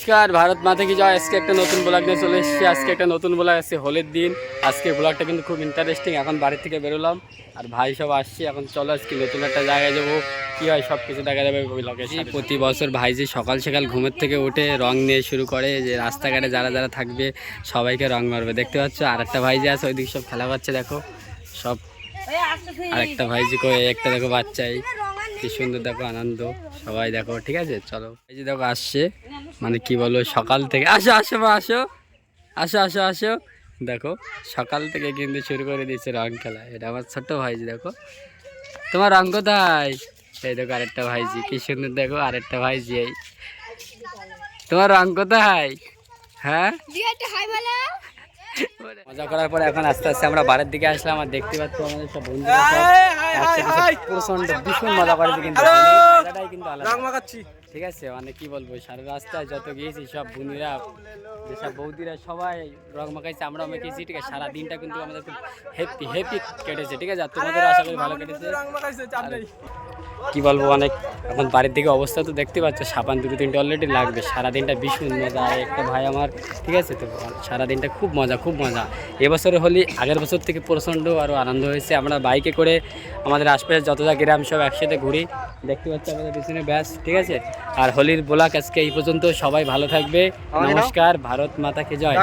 নমস্কার ভারত মাতা কি জয়। আজকে একটা নতুন ব্লগ নিয়ে চলে এসেছি। আজকে একটা নতুন ব্লগ আছে হোলির দিন। আজকে ব্লগটা কিন্তু খুব ইন্টারেস্টিং এখন বাড়ি থেকে বেরোলাম। আর ভাই সব আসছি। এখন চলো আজকে নতুন একটা জায়গায় যাব। কী হয় সব কিছু দেখা যাবে ব্লগে প্রতি বছর ভাই যে সকাল সকাল ঘুমের থেকে উঠে রং নিয়ে শুরু করে যে রাস্তাঘাটে যারা যারা থাকবে সবাইকে রং মারবে। দেখতে পাচ্ছ? আর একটা ভাই যে আছে ওইদিকে সব খেলা পাচ্ছে দেখো। সব আর একটা ভাই যে একটা দেখো বাচ্চাই। কি সুন্দর দেখো আনন্দ। সবাই দেখো ঠিক আছে? চলো। এই যে দেখো আসছে। মানে কি বলব সকাল থেকে আসো আসো মা আসো। আসো আসো আসো। দেখো সকাল থেকে কিন্তু শুরু করে দিয়েছে রং খেলা। এটা আমার ছোট্ট ভাইজি দেখো। তোমার রং কোথায়? এই দেখো আরেকটা ভাইজি কি সুন্দর দেখো আরেকটা ভাইজি এই। তোমার রং কোথায়? হ্যাঁ? মজা করার পরে এখন আস্তে আস্তে আমরা বাড়ির দিকে আসলাম আর দেখতে পাচ্ছি আমাদের সব বন্ধুরা প্রচণ্ড ভীষণ মজা করেছে কিন্তু কিন্তু আলাদা। ঠিক আছে? মানে কি বলব সারা রাস্তায় যত গিয়েছি সব বোনেরা যেসব বৌদিরা সবাই রং মাখাইছে আমরা মেখেছি ঠিক আছে? সারা দিনটা কিন্তু আমাদের খুব হ্যাপি হ্যাপি কেটেছে ঠিক আছে? আর তোমাদের আশা করি ভালো কেটেছে। কি বলব অনেক এখন বাড়ির দিকে অবস্থা তো দেখতে পাচ্ছ সাবান দুটো তিনটে অলরেডি লাগবে সারা দিনটা ভীষণ মজা। আর একটা ভাই আমার ঠিক আছে তো সারা দিনটা খুব মজা খুব মজা। এবছরে হোলি আগের বছর থেকে প্রচণ্ড আরও আনন্দ হয়েছে। আমরা বাইকে করে আমাদের আশপাশে যত যা গ্রাম সব একসাথে ঘুরি। দেখতে পাচ্ছি আমাদের পিছনে ব্যাস ঠিক আছে? আর হোলির ব্লক আজকে এই পর্যন্ত সবাই ভালো থাকবে। নমস্কার ভারত মাতাকে জয়।